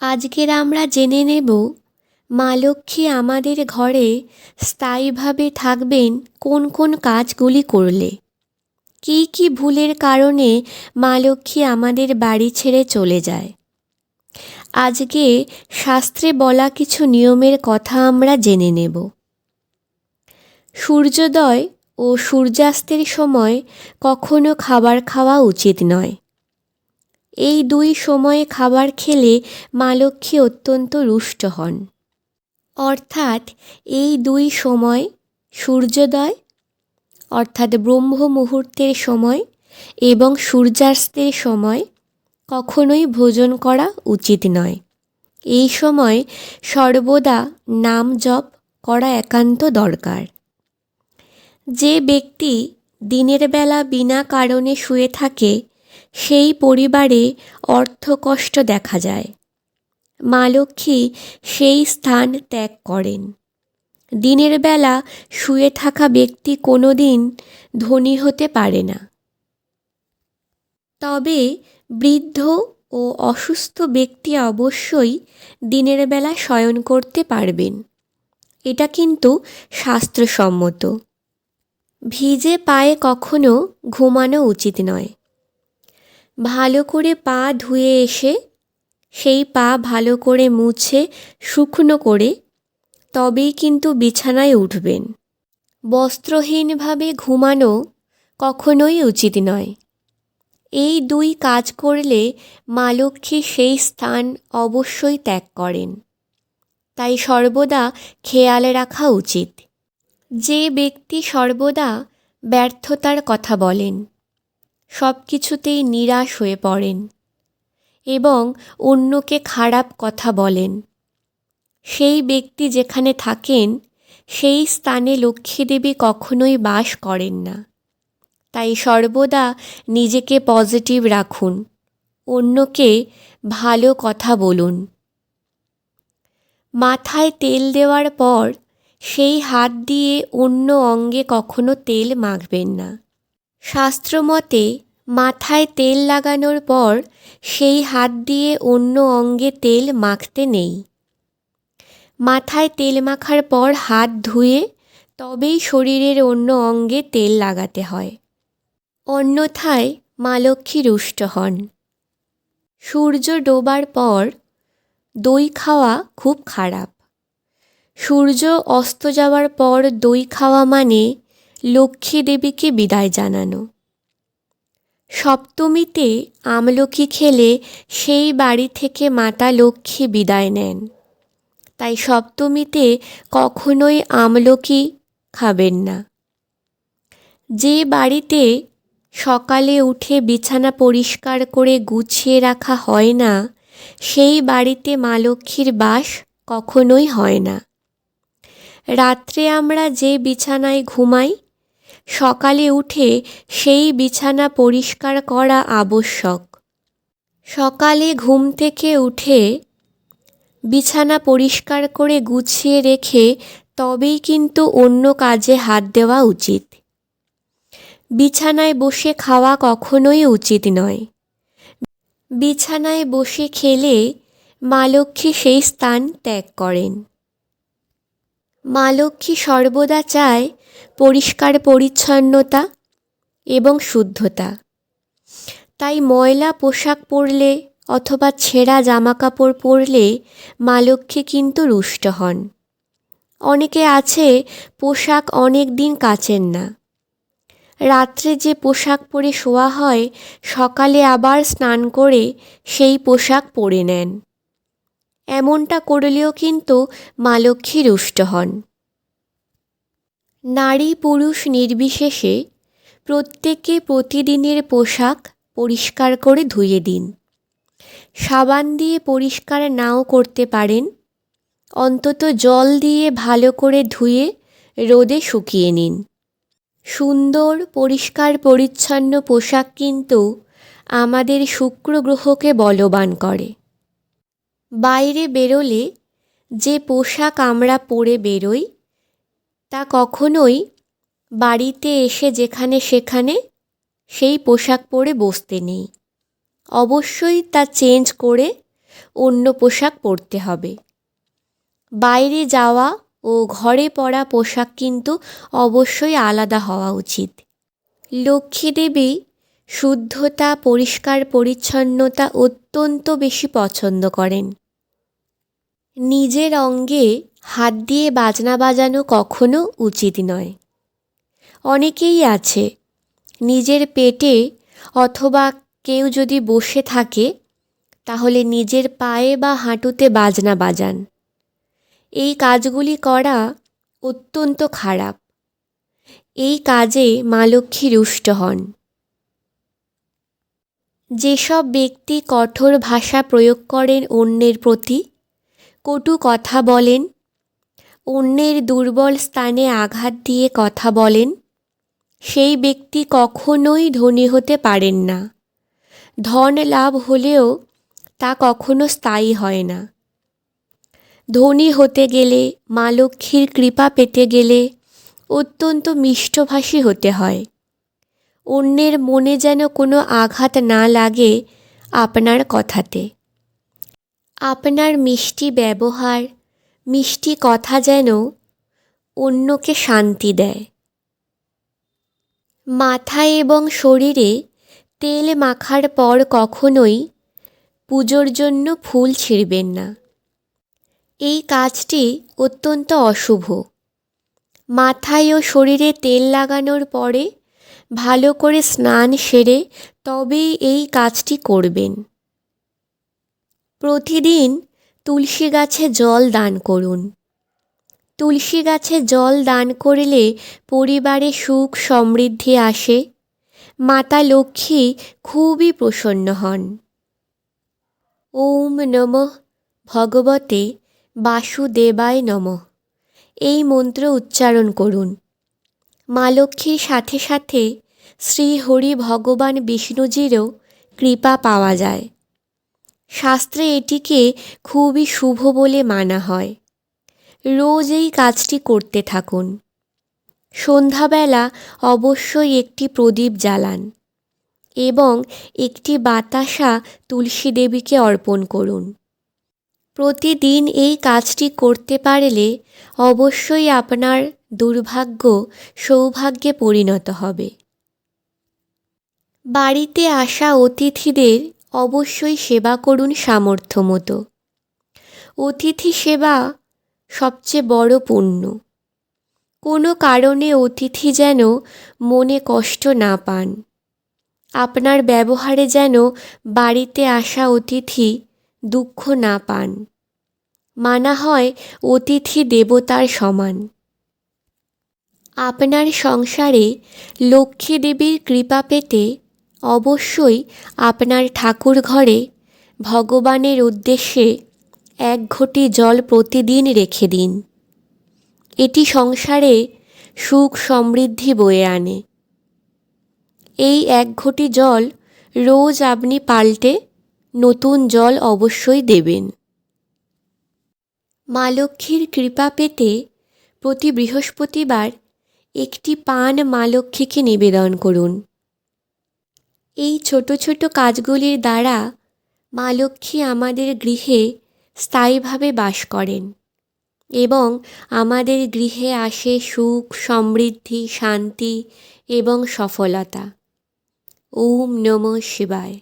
আজকের আমরা জেনে নেব, মা লক্ষ্মী আমাদের ঘরে স্থায়ীভাবে থাকবেন কোন কোন কাজগুলি করলে। কী কী ভুলের কারণে মা লক্ষ্মী আমাদের বাড়ি ছেড়ে চলে যায়। আজকে শাস্ত্রে বলা কিছু নিয়মের কথা আমরা জেনে নেব। সূর্যোদয় ও সূর্যাস্তের সময় কখনো খাবার খাওয়া উচিত নয়। এই দুই সময়ে খাবার খেলে মা লক্ষ্মী অত্যন্ত রুষ্ট হন। অর্থাৎ এই দুই সময় সূর্যোদয়, অর্থাৎ ব্রহ্ম মুহূর্তের সময় এবং সূর্যাস্তের সময় কখনোই ভোজন করা উচিত নয়। এই সময় সর্বদা নাম জপ করা একান্ত দরকার। যে ব্যক্তি দিনের বেলা বিনা কারণে শুয়ে থাকে সেই পরিবারে অর্থকষ্ট দেখা যায়। মা লক্ষ্মী সেই স্থান ত্যাগ করেন। দিনের বেলা শুয়ে থাকা ব্যক্তি কোনো দিন ধনী হতে পারে না। তবে বৃদ্ধ ও অসুস্থ ব্যক্তি অবশ্যই দিনের বেলা শয়ন করতে পারবেন। এটা কিন্তু শাস্ত্রসম্মত। ভিজে পায়ে কখনো ঘুমানো উচিত নয়। ভালো করে পা ধুয়ে এসে, সেই পা ভালো করে মুছে শুকনো করে তবেই কিন্তু বিছানায় উঠবেন। বস্ত্রহীনভাবে ঘুমানো কখনোই উচিত নয়। এই দুই কাজ করলে মা লক্ষ্মী সেই স্থান অবশ্যই ত্যাগ করেন। তাই সর্বদা খেয়াল রাখা উচিত। যে ব্যক্তি সর্বদা ব্যর্থতার কথা বলেন সব কিছুতেই নিরাশ হয়ে পড়েন এবং অন্যকে খারাপ কথা বলেন। সেই ব্যক্তি যেখানে থাকেন, সেই স্থানে লক্ষ্মীদেবী কখনোই বাস করেন না। তাই সর্বদা নিজেকে পজিটিভ রাখুন, অন্যকে ভালো কথা বলুন। মাথায় তেল দেওয়ার পর সেই হাত দিয়ে অন্য অঙ্গে কখনো তেল মাখবেন না। শাস্ত্রমতে, মাথায় তেল লাগানোর পর সেই হাত দিয়ে অন্য অঙ্গে তেল মাখতে নেই। মাথায় তেল মাখার পর হাত ধুয়ে তবেই শরীরের অন্য অঙ্গে তেল লাগাতে হয়। অন্যথায় মা লক্ষ্মী রুষ্ট হন। সূর্য ডোবার পর দই খাওয়া খুব খারাপ। সূর্য অস্ত যাওয়ার পর দই খাওয়া মানে লক্ষ্মী দেবীকে বিদায় জানানো। সপ্তমীতে আমলকি খেলে সেই বাড়ি থেকে মাতা লক্ষ্মী বিদায় নেন। তাই সপ্তমীতে কখনোই আমলকি খাবেন না। যে বাড়িতে সকালে উঠে বিছানা পরিষ্কার করে গুছিয়ে রাখা হয় না, সেই বাড়িতে মা লক্ষ্মীর বাস কখনোই হয় না। রাত্রে আমরা যে বিছানায় ঘুমাই সকালে উঠে সেই বিছানা পরিষ্কার করা আবশ্যক। সকালে ঘুম থেকে উঠে বিছানা পরিষ্কার করে গুছিয়ে রেখে তবেই কিন্তু অন্য কাজে হাত দেওয়া উচিত। বিছানায় বসে খাওয়া কখনোই উচিত নয়। বিছানায় বসে খেলে মা লক্ষ্মী সেই স্থান ত্যাগ করেন। মা লক্ষ্মী সর্বদা চায় পরিষ্কার পরিচ্ছন্নতা এবং শুদ্ধতা। তাই ময়লা পোশাক পরলে অথবা ছেঁড়া জামা কাপড় পরলে মা লক্ষ্মী কিন্তু রুষ্ট হন। অনেকে আছে পোশাক অনেক দিন কাচেন না। রাত্রে যে পোশাক পরে শোয়া হয়, সকালে আবার স্নান করে সেই পোশাক পরে নেন। এমনটা করলেও কিন্তু মা লক্ষ্মী রুষ্ট হন। নারী পুরুষ নির্বিশেষে প্রত্যেকে প্রতিদিনের পোশাক পরিষ্কার করে ধুয়ে দিন। সাবান দিয়ে পরিষ্কার নাও করতে পারেন। অন্তত জল দিয়ে ভালো করে ধুয়ে রোদে শুকিয়ে নিন। সুন্দর, পরিষ্কার, পরিচ্ছন্ন পোশাক কিন্তু আমাদের শুক্র গ্রহকে বলবান করে। বাইরে বেরোলে যে পোশাক আমরা পরে বেরোই, তা কখনোই বাড়িতে এসে যেখানে সেখানে সেই পোশাক পরে বসতে নেই। অবশ্যই তা চেঞ্জ করে অন্য পোশাক পরতে হবে। বাইরে যাওয়া ও ঘরে পরা পোশাক কিন্তু অবশ্যই আলাদা হওয়া উচিত। লক্ষ্মী দেবী শুদ্ধতা, পরিষ্কার, পরিচ্ছন্নতা অত্যন্ত বেশি পছন্দ করেন। নিজের অঙ্গে হাত দিয়ে বাজনা বাজানো কখনো উচিত নয়। অনেকেই আছে, নিজের পেটে অথবা কেউ যদি বসে থাকে, তাহলে নিজের পায়ে বা হাঁটুতে বাজনা বাজান। এই কাজগুলি করা অত্যন্ত খারাপ। এই কাজে মা লক্ষ্মী রুষ্ট হন। যেসব ব্যক্তি কঠোর ভাষা প্রয়োগ করেন অন্যের প্রতি, কটু কথা বলেন, অন্যের দুর্বল স্থানে আঘাত দিয়ে কথা বলেন, সেই ব্যক্তি কখনোই ধনী হতে পারেন না। ধন লাভ হলেও তা কখনো স্থায়ী হয় না। ধনী হতে গেলে, মা লক্ষ্মীর কৃপা পেতে গেলে অত্যন্ত মিষ্টভাষী হতে হয়। অন্যের মনে যেন কোনো আঘাত না লাগে আপনার কথাতে। আপনার মিষ্টি ব্যবহার, মিষ্টি কথা যেন অন্যকে শান্তি দেয়। মাথায় এবং শরীরে তেল মাখার পর কখনোই পুজোর জন্য ফুল ছিঁড়বেন না। এই কাজটি অত্যন্ত অশুভ। মাথায় ও শরীরে তেল লাগানোর পরে ভালো করে স্নান সেরে তবেই এই কাজটি করবেন। প্রতিদিন তুলসী গাছে জল দান করুন। তুলসী গাছে জল দান করলে পরিবারে সুখ সমৃদ্ধি আসে। মাতা লক্ষ্মী খুবই প্রসন্ন হন। ওম নমঃ ভগবতে বাসুদেবায় নমঃ। এই মন্ত্র উচ্চারণ করুন। মা লক্ষ্মীর সাথে সাথে শ্রী হরি ভগবান বিষ্ণুজিরও কৃপা পাওয়া যায়। শাস্ত্রে এটিকে খুবই শুভ বলে মানা হয়। রোজ এই কাজটি করতে থাকুন। সন্ধ্যাবেলা অবশ্যই একটি প্রদীপ জ্বালান এবং একটি বাতাসা তুলসী দেবীকে অর্পণ করুন। প্রতিদিন এই কাজটি করতে পারলে অবশ্যই আপনার দুর্ভাগ্য সৌভাগ্যে পরিণত হবে। বাড়িতে আসা অতিথিদের অবশ্যই সেবা করুন সামর্থ্য মতো। অতিথি সেবা সবচেয়ে বড় পুণ্য। কোনো কারণে অতিথি যেন মনে কষ্ট না পান। আপনার ব্যবহারে যেন বাড়িতে আসা অতিথি দুঃখ না পান। মানা হয় অতিথি দেবতার সমান। আপনার সংসারে লক্ষ্মী দেবীর কৃপা পেতে অবশ্যই আপনার ঠাকুর ঘরে ভগবানের উদ্দেশ্যে এক ঘটি জল প্রতিদিন রেখে দিন। এটি সংসারে সুখ সমৃদ্ধি বয়ে আনে। এই এক ঘটি জল রোজ আপনি পাল্টে নতুন জল অবশ্যই দেবেন। মা লক্ষ্মীর কৃপা পেতে প্রতি বৃহস্পতিবার একটি পান মা লক্ষ্মীকে নিবেদন করুন। এই ছোট ছোট কাজগুলির দ্বারা মা লক্ষ্মী আমাদের গৃহে স্থায়ীভাবে বাস করেন এবং আমাদের গৃহে আসে সুখ, সমৃদ্ধি, শান্তি এবং সফলতা। ওম নমঃ শিবায়।